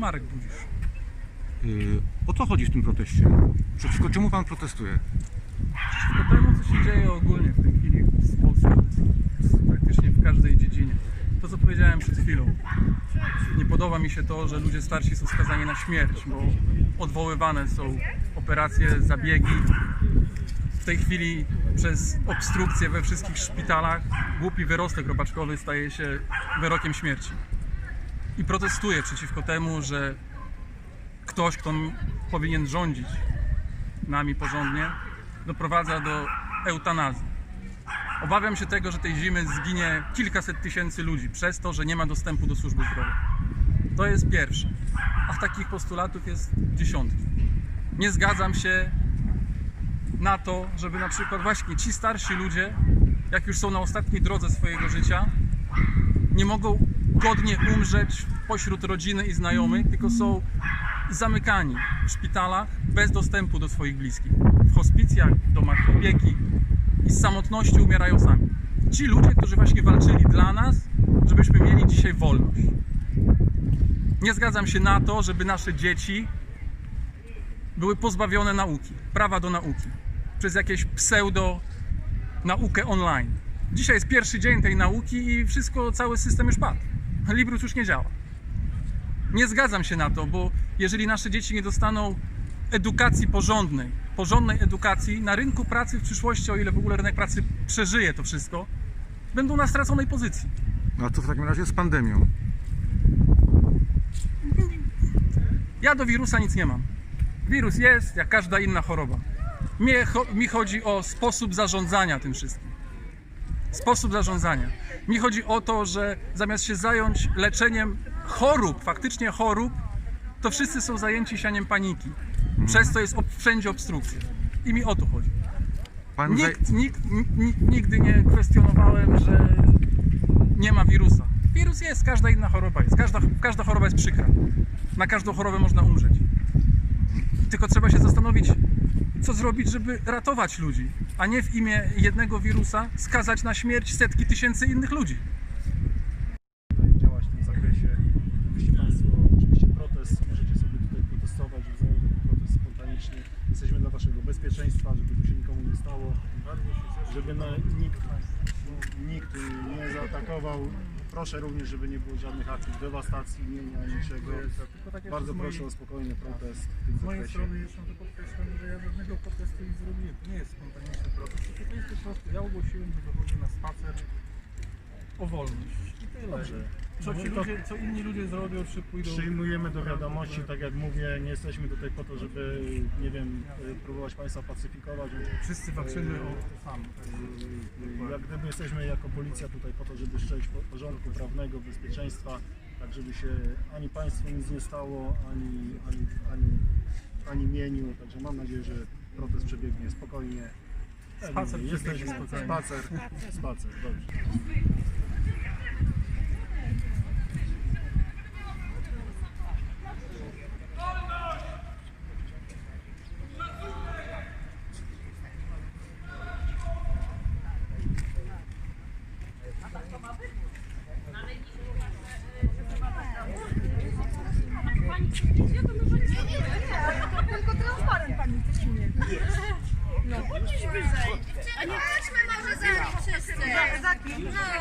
Marek Budzisz. Yy, o co chodzi w tym proteście? Przeciwko czemu pan protestuje? Przeciwko temu, co się dzieje ogólnie w tej chwili w Polsce, praktycznie w każdej dziedzinie. To, co powiedziałem przed chwilą. Nie podoba mi się to, że ludzie starsi są skazani na śmierć, bo odwoływane są operacje, zabiegi. W tej chwili przez obstrukcję we wszystkich szpitalach głupi wyrostek robaczkowy staje się wyrokiem śmierci. I protestuję przeciwko temu, że ktoś, kto powinien rządzić nami porządnie, doprowadza do eutanazji. Obawiam się tego, że tej zimy zginie kilkaset tysięcy ludzi przez to, że nie ma dostępu do służby zdrowia. To jest pierwsze. A takich postulatów jest dziesiątki. Nie zgadzam się na to, żeby na przykład właśnie ci starsi ludzie, jak już są na ostatniej drodze swojego życia, nie mogą godnie umrzeć pośród rodziny i znajomych, tylko są zamykani w szpitalach bez dostępu do swoich bliskich, w hospicjach, domach opieki i z samotności umierają sami. Ci ludzie, którzy właśnie walczyli dla nas, żebyśmy mieli dzisiaj wolność. Nie zgadzam się na to, żeby nasze dzieci były pozbawione nauki, prawa do nauki, przez jakieś pseudo naukę online. Dzisiaj jest pierwszy dzień tej nauki i wszystko, cały system już padł. Librus już nie działa. Nie zgadzam się na to, bo jeżeli nasze dzieci nie dostaną edukacji porządnej, porządnej edukacji na rynku pracy w przyszłości, o ile w ogóle rynek pracy przeżyje to wszystko, będą na straconej pozycji. No a co w takim razie z pandemią? Ja do wirusa nic nie mam. Wirus jest jak każda inna choroba. Mnie, mi chodzi o sposób zarządzania tym wszystkim. Sposób zarządzania. Mi chodzi o to, że zamiast się zająć leczeniem chorób, faktycznie chorób, to wszyscy są zajęci sianiem paniki. Przez to jest ob- wszędzie obstrukcja. I mi o to chodzi. Pan Nikt, nikt, nikt, nigdy nie kwestionowałem, że nie ma wirusa. Wirus jest, każda inna choroba jest. Każda, każda choroba jest przykra. Na każdą chorobę można umrzeć. Tylko trzeba się zastanowić, co zrobić, żeby ratować ludzi, a nie w imię jednego wirusa skazać na śmierć setki tysięcy innych ludzi. działać w tym zakresie. Gdybyście Państwo oczywiście protest, możecie sobie tutaj protestować, wzajemnie taki protest spontaniczny. Jesteśmy dla Waszego bezpieczeństwa, żeby tu się nikomu nie stało, żeby na, nikt, nikt nie zaatakował. Proszę również, żeby nie było żadnych aktów dewastacji mienia, niczego. Bardzo proszę o spokojny protest w tym Z mojej zakresie. strony jeszcze to podkreślam, że ja żadnego protestu nie zrobiłem. To nie jest spontaniczny protest, tylko to jest po prostu, ja ogłosiłem, że wychodzę na spacer o wolność. I tyle. Dobrze. Co, ci No to- ludzie, co inni ludzie zrobią, czy pójdą... Przyjmujemy do wiadomości, tak jak mówię, nie jesteśmy tutaj po to, żeby, nie wiem, próbować Państwa pacyfikować. Wszyscy walczymy o to samo. Jak gdyby jesteśmy jako policja tutaj po to, żeby szczęść po- porządku prawnego, bezpieczeństwa, tak żeby się ani państwu nic nie stało, ani, ani, ani, ani mieniu. Także mam nadzieję, że protest przebiegnie spokojnie. Spacer Jesteśmy przebiegnie spokojnie. Spacer, spacer, dobrze. Tylko transparent pani przyjmie. No, chodź wyżej. A nie chodźmy może za wszyscy. Za kim? No.